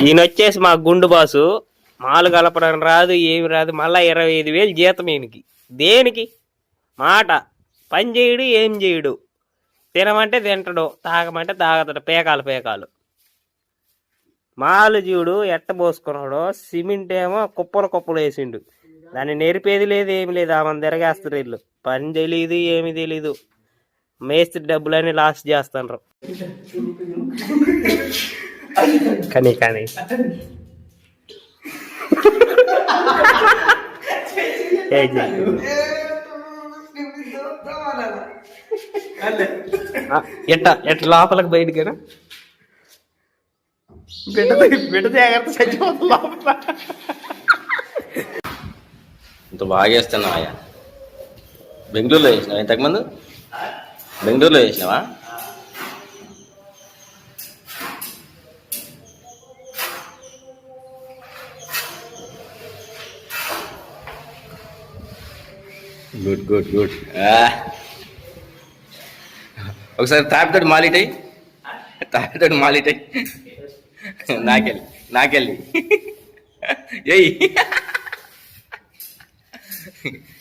ఈయన వచ్చేసి మా గుండు బాసు మాలు కలపడం రాదు ఏమి రాదు మళ్ళీ ఇరవై ఐదు వేలు జీతం ఈయనకి. దేనికి? మాట. పని చేయడు ఏం చేయడు. తినమంటే తింటడు తాగమంటే తాగతడు పేకాలు పేకాలు. మాలు చూడు ఎట్ట పోసుకున్నాడు సిమెంట్ ఏమో కుప్పలు కుప్పలు వేసిండు. దాన్ని నేర్పేది లేదు ఏమి లేదు ఆమె తిరగేస్తారు వీళ్ళు. పని తెలియదు ఏమి తెలీదు. మేస్త్రి డబ్బులని లాస్ట్ చేస్తాండ్రు. కానీ కానీ. ఆ, ఎట్ట ఎట్ట లోపలికి బయటికేనా? బిడ్డ బిడ్డ జాగ్రత్త చచ్చిపోతుంది లోపల. ఇంత బాగా వేస్తున్నావు బెంగళూరులో వేసినావా ఇంతకుముందు? బెంగళూరులో వేసినావా గుడ్ గుడ్ గుడ్ ఒకసారి తాపితోటి మాలిటై. తాపితోటి మాలిటై. నాకెళ్ళి నాకెళ్ళి. ఏయ్.